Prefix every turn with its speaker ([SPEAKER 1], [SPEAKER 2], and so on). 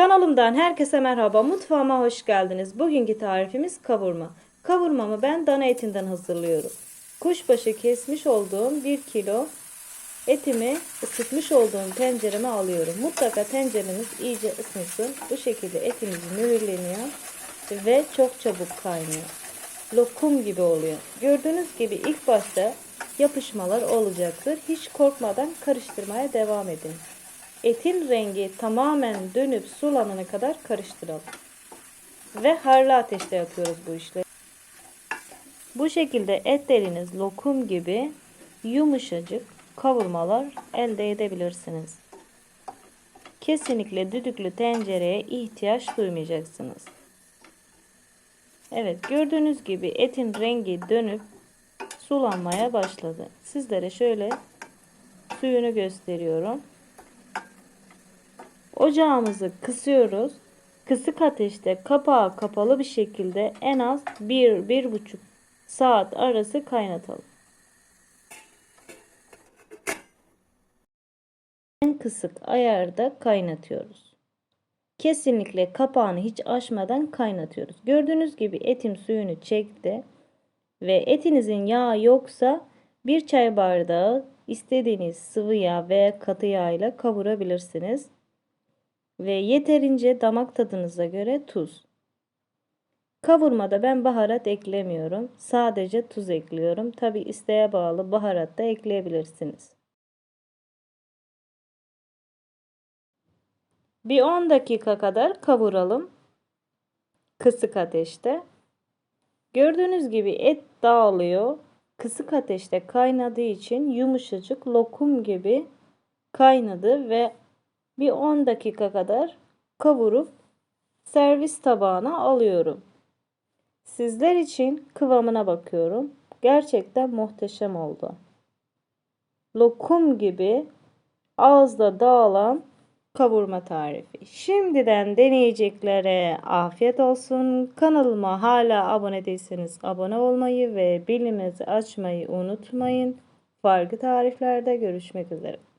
[SPEAKER 1] Kanalımdan herkese merhaba. Mutfağıma hoş geldiniz. Bugünkü tarifimiz kavurma. Kavurmamı ben dana etinden hazırlıyorum. Kuşbaşı kesmiş olduğum 1 kilo etimi ısıtmış olduğum tencereme alıyorum. Mutlaka tencereniz iyice ısınsın. Bu şekilde etimiz mühürleniyor ve çok çabuk kaynıyor. Lokum gibi oluyor. Gördüğünüz gibi ilk başta yapışmalar olacaktır. Hiç korkmadan karıştırmaya devam edin. Etin rengi tamamen dönüp sulanana kadar karıştıralım. Ve harlı ateşte yapıyoruz bu işleri. Bu şekilde etleriniz lokum gibi yumuşacık kavurmalar elde edebilirsiniz. Kesinlikle düdüklü tencereye ihtiyaç duymayacaksınız. Evet gördüğünüz gibi etin rengi dönüp sulanmaya başladı. Sizlere şöyle suyunu gösteriyorum. Ocağımızı kısıyoruz. Kısık ateşte kapağı kapalı bir şekilde en az 1-1,5 saat arası kaynatalım. En kısık ayarda kaynatıyoruz. Kesinlikle kapağını hiç açmadan kaynatıyoruz. Gördüğünüz gibi etim suyunu çekti. Ve etinizin yağı yoksa bir çay bardağı istediğiniz sıvı yağ veya katı yağ ile kavurabilirsiniz. Ve yeterince damak tadınıza göre tuz. Kavurmada ben baharat eklemiyorum. Sadece tuz ekliyorum. Tabi isteğe bağlı baharat da ekleyebilirsiniz. Bir 10 dakika kadar kavuralım. Kısık ateşte. Gördüğünüz gibi et dağılıyor. Kısık ateşte kaynadığı için yumuşacık lokum gibi kaynadı ve bir 10 dakika kadar kavurup servis tabağına alıyorum. Sizler için kıvamına bakıyorum. Gerçekten muhteşem oldu. Lokum gibi ağızda dağılan kavurma tarifi. Şimdiden deneyeceklere afiyet olsun. Kanalıma hala abone değilseniz abone olmayı ve bilimizi açmayı unutmayın. Farklı tariflerde görüşmek üzere.